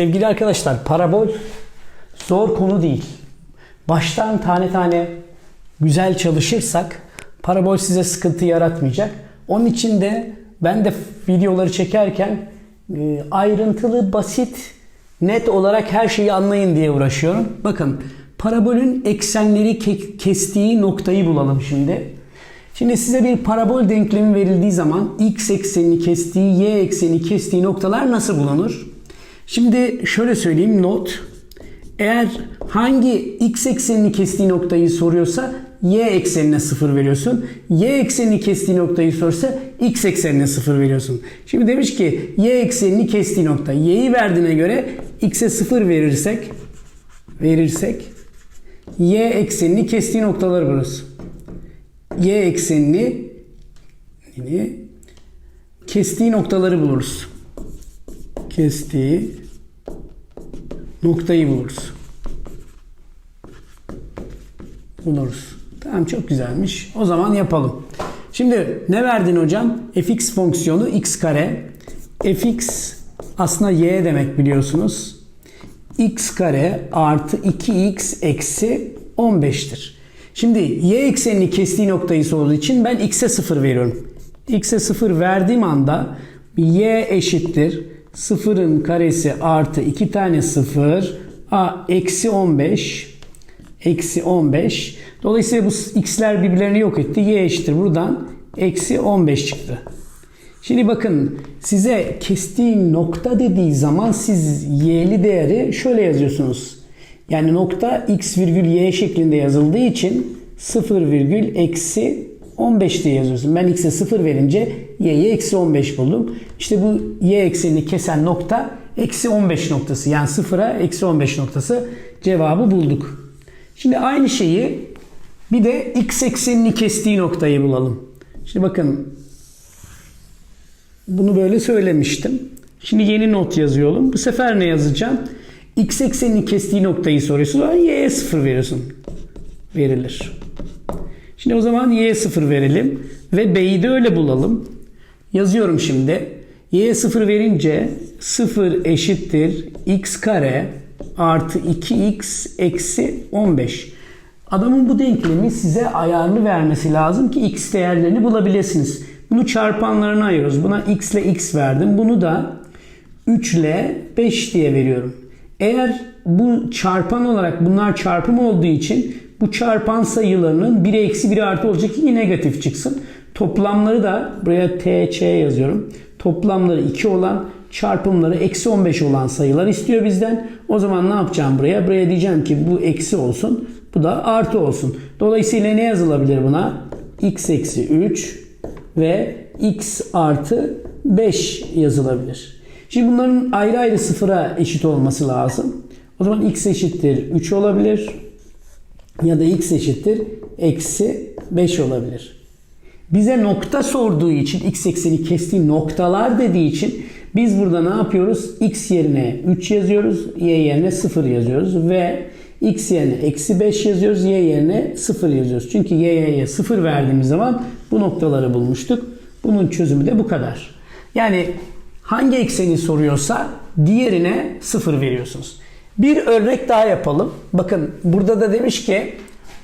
Sevgili arkadaşlar parabol zor konu değil. Baştan tane tane güzel çalışırsak parabol size sıkıntı yaratmayacak. Onun için de ben de videoları çekerken e, ayrıntılı, basit, net olarak her şeyi anlayın diye uğraşıyorum. Bakın parabolün eksenleri ke- kestiği noktayı bulalım şimdi. Şimdi size bir parabol denklemi verildiği zaman x eksenini kestiği, y eksenini kestiği noktalar nasıl bulunur? Şimdi şöyle söyleyeyim not. Eğer hangi x eksenini kestiği noktayı soruyorsa y eksenine sıfır veriyorsun. Y eksenini kestiği noktayı sorsa x eksenine sıfır veriyorsun. Şimdi demiş ki y eksenini kestiği nokta. Y'yi verdiğine göre x'e sıfır verirsek verirsek y eksenini kestiği noktalar burası. Y eksenini kestiği noktaları buluruz. Kestiği noktayı buluruz. Buluruz. Tamam çok güzelmiş. O zaman yapalım. Şimdi ne verdin hocam? fx fonksiyonu x kare. fx aslında y demek biliyorsunuz. x kare artı 2x eksi 15'tir. Şimdi y eksenini kestiği noktayı sorduğu için ben x'e 0 veriyorum. x'e 0 verdiğim anda y eşittir. 0'ın karesi artı 2 tane 0 a eksi 15 eksi 15. Dolayısıyla bu x'ler birbirlerini yok etti. y eşittir. Buradan eksi 15 çıktı. Şimdi bakın size kestiği nokta dediği zaman siz y'li değeri şöyle yazıyorsunuz. Yani nokta x virgül y şeklinde yazıldığı için 0 virgül eksi 15 diye yazıyorsun. Ben x'e 0 verince y'ye eksi 15 buldum. İşte bu y eksenini kesen nokta eksi 15 noktası. Yani 0'a eksi 15 noktası cevabı bulduk. Şimdi aynı şeyi bir de x eksenini kestiği noktayı bulalım. Şimdi bakın bunu böyle söylemiştim. Şimdi yeni not yazıyorum. Bu sefer ne yazacağım? X eksenini kestiği noktayı soruyorsun. Y'ye 0 veriyorsun. Verilir. Şimdi o zaman Y'ye 0 verelim. Ve B'yi de öyle bulalım. Yazıyorum şimdi. Y'ye 0 verince 0 eşittir x kare artı 2x eksi 15. Adamın bu denklemi size ayarlı vermesi lazım ki x değerlerini bulabilirsiniz. Bunu çarpanlarına ayırıyoruz. Buna x ile x verdim. Bunu da 3 ile 5 diye veriyorum. Eğer bu çarpan olarak bunlar çarpım olduğu için bu çarpan sayılarının 1'e eksi 1'e artı olacak ki negatif çıksın. Toplamları da buraya TC yazıyorum. Toplamları 2 olan çarpımları eksi 15 olan sayılar istiyor bizden. O zaman ne yapacağım buraya? Buraya diyeceğim ki bu eksi olsun. Bu da artı olsun. Dolayısıyla ne yazılabilir buna? x eksi 3 ve x artı 5 yazılabilir. Şimdi bunların ayrı ayrı sıfıra eşit olması lazım. O zaman x eşittir 3 olabilir. Ya da x eşittir eksi 5 olabilir. Bize nokta sorduğu için x ekseni kestiği noktalar dediği için biz burada ne yapıyoruz? x yerine 3 yazıyoruz. y yerine 0 yazıyoruz. Ve x yerine eksi 5 yazıyoruz. y yerine 0 yazıyoruz. Çünkü y'ye 0 verdiğimiz zaman bu noktaları bulmuştuk. Bunun çözümü de bu kadar. Yani hangi ekseni soruyorsa diğerine 0 veriyorsunuz. Bir örnek daha yapalım. Bakın burada da demiş ki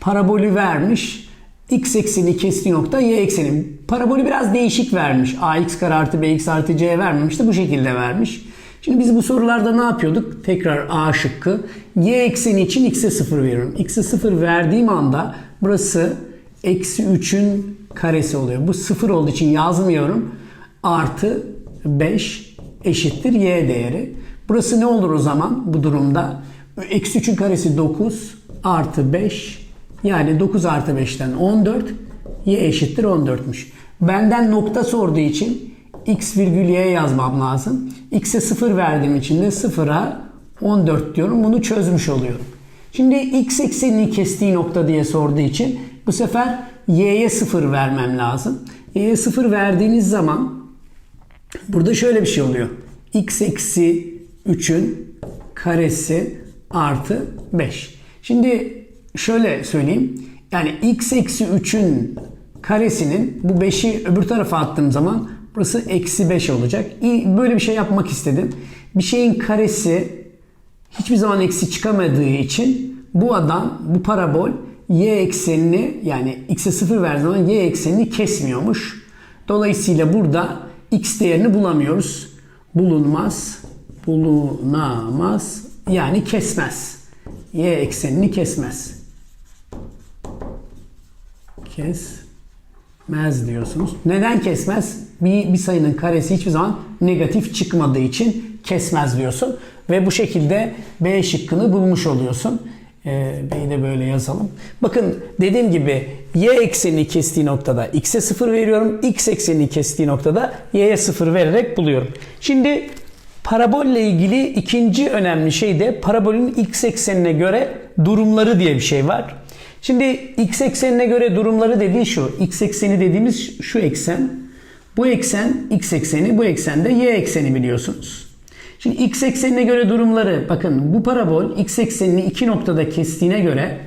parabolü vermiş. X ekseni kestiği nokta y ekseni. Parabolü biraz değişik vermiş. ax kare artı bx artı c vermemiş de bu şekilde vermiş. Şimdi biz bu sorularda ne yapıyorduk? Tekrar A şıkkı. Y ekseni için x'e 0 veriyorum. X'e 0 verdiğim anda burası eksi 3'ün karesi oluyor. Bu 0 olduğu için yazmıyorum. Artı 5 eşittir y değeri. Burası ne olur o zaman bu durumda? Eksi 3'ün karesi 9 artı 5 yani 9 artı 5'ten 14 y eşittir 14'müş. Benden nokta sorduğu için x virgül y yazmam lazım. x'e 0 verdiğim için de 0'a 14 diyorum. Bunu çözmüş oluyorum. Şimdi x eksenini kestiği nokta diye sorduğu için bu sefer y'ye 0 vermem lazım. y'ye 0 verdiğiniz zaman burada şöyle bir şey oluyor. x eksi 3'ün karesi artı 5. Şimdi şöyle söyleyeyim. Yani x eksi 3'ün karesinin bu 5'i öbür tarafa attığım zaman burası eksi 5 olacak. Böyle bir şey yapmak istedim. Bir şeyin karesi hiçbir zaman eksi çıkamadığı için bu adam bu parabol y eksenini yani x'e 0 verdiği zaman y eksenini kesmiyormuş. Dolayısıyla burada x değerini bulamıyoruz. Bulunmaz, bulunamaz yani kesmez. Y eksenini kesmez. Kesmez diyorsunuz. Neden kesmez? Bir, bir sayının karesi hiçbir zaman negatif çıkmadığı için kesmez diyorsun. Ve bu şekilde B şıkkını bulmuş oluyorsun. Ee, B'yi de böyle yazalım. Bakın dediğim gibi y eksenini kestiği noktada x'e 0 veriyorum. x eksenini kestiği noktada y'ye 0 vererek buluyorum. Şimdi parabolle ilgili ikinci önemli şey de parabolün x eksenine göre durumları diye bir şey var. Şimdi x eksenine göre durumları dediği şu. X ekseni dediğimiz şu eksen. Bu eksen x ekseni, bu eksen de y ekseni biliyorsunuz. Şimdi x eksenine göre durumları bakın bu parabol x eksenini iki noktada kestiğine göre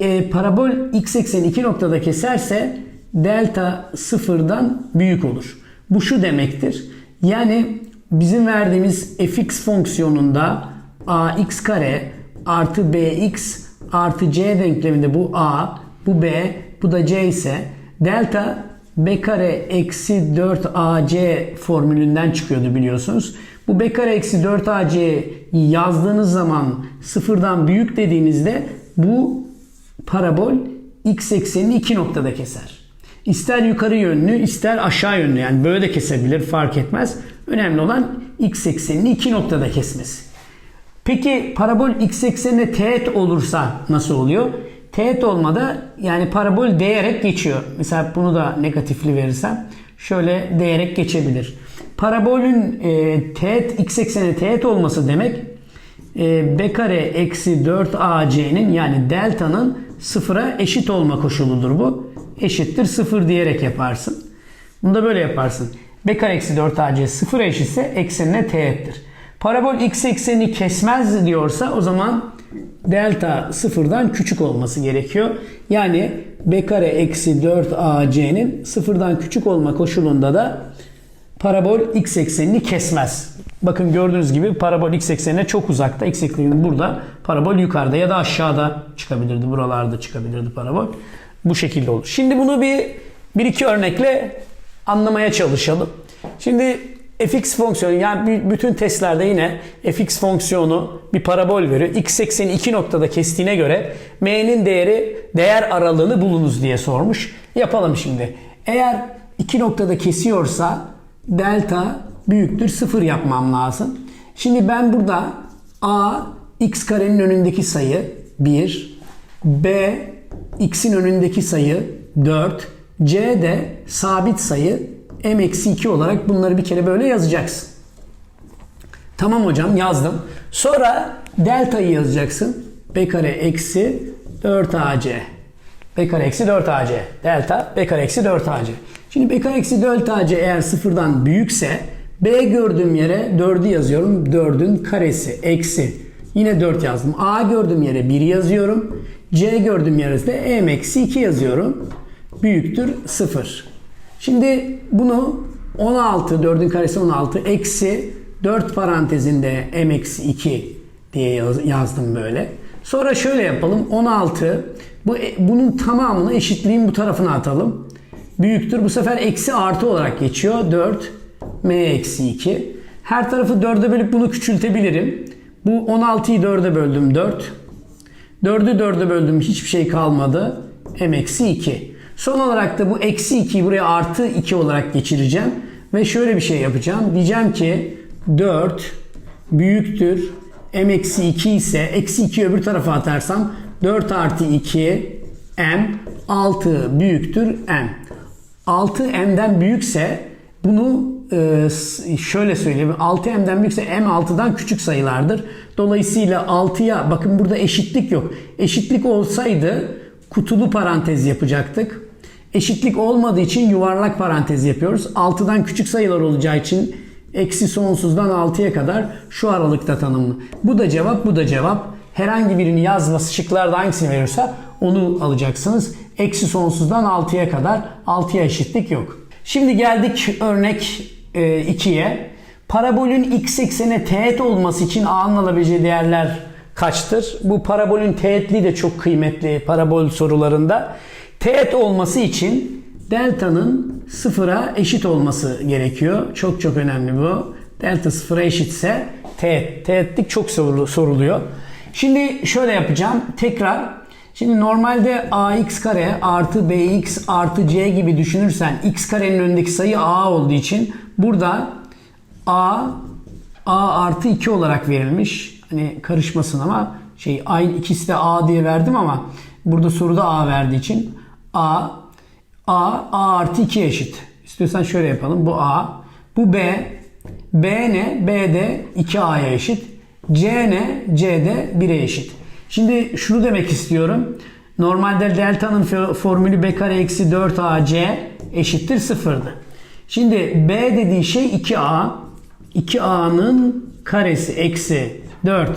e, parabol x ekseni iki noktada keserse delta sıfırdan büyük olur. Bu şu demektir. Yani bizim verdiğimiz fx fonksiyonunda ax kare artı bx artı c denkleminde bu a, bu b, bu da c ise delta b kare eksi 4ac formülünden çıkıyordu biliyorsunuz. Bu b kare eksi 4ac yazdığınız zaman sıfırdan büyük dediğinizde bu parabol x eksenini iki noktada keser. İster yukarı yönlü ister aşağı yönlü yani böyle de kesebilir fark etmez. Önemli olan x eksenini iki noktada kesmesi. Peki parabol x eksenine teğet olursa nasıl oluyor? Teğet olmada yani parabol değerek geçiyor. Mesela bunu da negatifli verirsem şöyle değerek geçebilir. Parabolün e, teğet x eksenine teğet olması demek e, b kare eksi 4ac'nin yani delta'nın sıfıra eşit olma koşuludur bu. Eşittir sıfır diyerek yaparsın. Bunu da böyle yaparsın. B kare eksi 4ac sıfır eşitse eksenine teğettir. Parabol x eksenini kesmez diyorsa o zaman delta sıfırdan küçük olması gerekiyor. Yani b kare eksi 4ac'nin sıfırdan küçük olma koşulunda da parabol x eksenini kesmez. Bakın gördüğünüz gibi parabol x eksenine çok uzakta. X ekseninin burada. Parabol yukarıda ya da aşağıda çıkabilirdi. Buralarda çıkabilirdi parabol. Bu şekilde olur. Şimdi bunu bir, bir iki örnekle anlamaya çalışalım. Şimdi fx fonksiyonu yani bütün testlerde yine fx fonksiyonu bir parabol veriyor. x ekseni iki noktada kestiğine göre m'nin değeri değer aralığını bulunuz diye sormuş. Yapalım şimdi. Eğer iki noktada kesiyorsa delta büyüktür sıfır yapmam lazım. Şimdi ben burada a x karenin önündeki sayı 1, b x'in önündeki sayı 4, c de sabit sayı m-2 olarak bunları bir kere böyle yazacaksın. Tamam hocam yazdım. Sonra delta'yı yazacaksın. b kare eksi 4ac. b kare eksi 4ac. Delta b kare eksi 4ac. Şimdi b kare eksi 4ac eğer sıfırdan büyükse b gördüğüm yere 4'ü yazıyorum. 4'ün karesi eksi. Yine 4 yazdım. a gördüğüm yere 1 yazıyorum. c gördüğüm yere de m eksi 2 yazıyorum. Büyüktür 0. Şimdi bunu 16, 4'ün karesi 16, eksi 4 parantezinde m eksi 2 diye yazdım böyle. Sonra şöyle yapalım. 16, bu, bunun tamamını eşitliğin bu tarafına atalım. Büyüktür. Bu sefer eksi artı olarak geçiyor. 4, m eksi 2. Her tarafı 4'e bölüp bunu küçültebilirim. Bu 16'yı 4'e böldüm 4. 4'ü 4'e böldüm hiçbir şey kalmadı. m eksi 2. Son olarak da bu eksi 2'yi buraya artı 2 olarak geçireceğim. Ve şöyle bir şey yapacağım. Diyeceğim ki 4 büyüktür. m eksi 2 ise eksi 2'yi öbür tarafa atarsam 4 artı 2 m 6 büyüktür m. 6 m'den büyükse bunu e, şöyle söyleyeyim. 6m'den büyükse m 6'dan küçük sayılardır. Dolayısıyla 6'ya bakın burada eşitlik yok. Eşitlik olsaydı kutulu parantez yapacaktık. Eşitlik olmadığı için yuvarlak parantez yapıyoruz. 6'dan küçük sayılar olacağı için eksi sonsuzdan 6'ya kadar şu aralıkta tanımlı. Bu da cevap, bu da cevap. Herhangi birini yazması şıklarda hangisini veriyorsa onu alacaksınız. Eksi sonsuzdan 6'ya kadar 6'ya eşitlik yok. Şimdi geldik örnek 2'ye. Parabolün x eksene teğet olması için a'nın alabileceği değerler kaçtır? Bu parabolün teğetliği de çok kıymetli parabol sorularında. Teğet olması için delta'nın sıfıra eşit olması gerekiyor. Çok çok önemli bu. Delta sıfıra eşitse teğet. Teğetlik çok sorulu- soruluyor. Şimdi şöyle yapacağım. Tekrar Şimdi normalde ax kare artı bx artı c gibi düşünürsen x karenin önündeki sayı a olduğu için burada a a artı 2 olarak verilmiş. Hani karışmasın ama şey aynı ikisi de a diye verdim ama burada soruda a verdiği için a a a artı 2 eşit. İstiyorsan şöyle yapalım. Bu a. Bu b. b ne? b de 2a'ya eşit. c ne? c de 1'e eşit. Şimdi şunu demek istiyorum. Normalde delta'nın fo- formülü b kare eksi 4ac eşittir sıfırdı. Şimdi b dediği şey 2a. 2a'nın karesi eksi 4.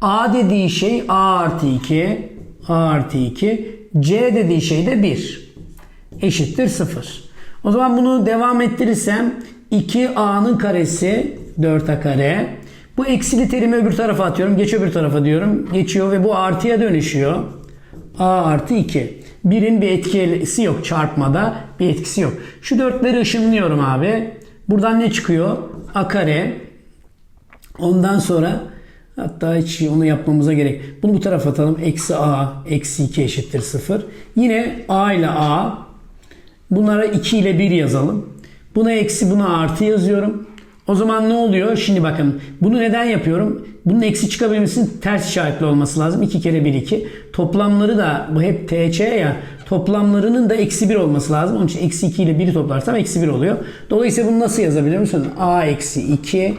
a dediği şey a artı 2. a artı 2. c dediği şey de 1. Eşittir 0. O zaman bunu devam ettirirsem 2a'nın karesi 4a kare. Bu eksili terimi öbür tarafa atıyorum. Geç öbür tarafa diyorum. Geçiyor ve bu artıya dönüşüyor. a artı 2. Birin bir etkisi yok çarpmada. Bir etkisi yok. Şu dörtleri ışınlıyorum abi. Buradan ne çıkıyor? a kare. Ondan sonra hatta hiç onu yapmamıza gerek. Bunu bu tarafa atalım. Eksi a eksi 2 eşittir 0. Yine a ile a. Bunlara 2 ile 1 yazalım. Buna eksi buna artı yazıyorum. O zaman ne oluyor? Şimdi bakın bunu neden yapıyorum? Bunun eksi çıkabilmesinin ters işaretli olması lazım. 2 kere 1 2. Toplamları da bu hep TC ya. Toplamlarının da eksi 1 olması lazım. Onun için eksi 2 ile 1'i toplarsam eksi 1 oluyor. Dolayısıyla bunu nasıl yazabilir misin? A eksi 2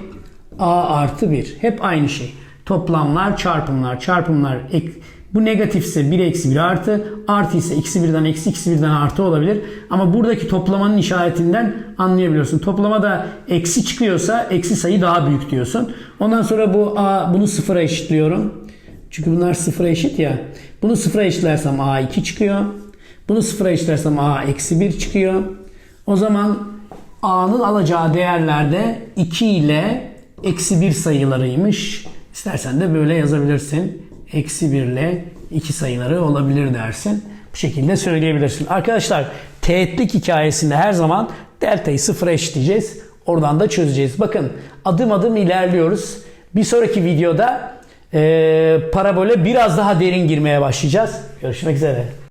A artı 1. Hep aynı şey. Toplamlar, çarpımlar, çarpımlar. ek- bu negatifse 1 eksi 1 artı. Artı ise eksi 1'den eksi eksi 1'den artı olabilir. Ama buradaki toplamanın işaretinden anlayabiliyorsun. Toplamada eksi çıkıyorsa eksi sayı daha büyük diyorsun. Ondan sonra bu A bunu sıfıra eşitliyorum. Çünkü bunlar sıfıra eşit ya. Bunu sıfıra eşitlersem A 2 çıkıyor. Bunu sıfıra eşitlersem A eksi 1 çıkıyor. O zaman A'nın alacağı değerlerde 2 ile eksi 1 sayılarıymış. İstersen de böyle yazabilirsin. Eksi 1 ile 2 sayıları olabilir dersin. Bu şekilde söyleyebilirsin. Arkadaşlar teğetlik hikayesinde her zaman delta'yı sıfıra eşitleyeceğiz. Oradan da çözeceğiz. Bakın adım adım ilerliyoruz. Bir sonraki videoda eee parabole biraz daha derin girmeye başlayacağız. Görüşmek üzere.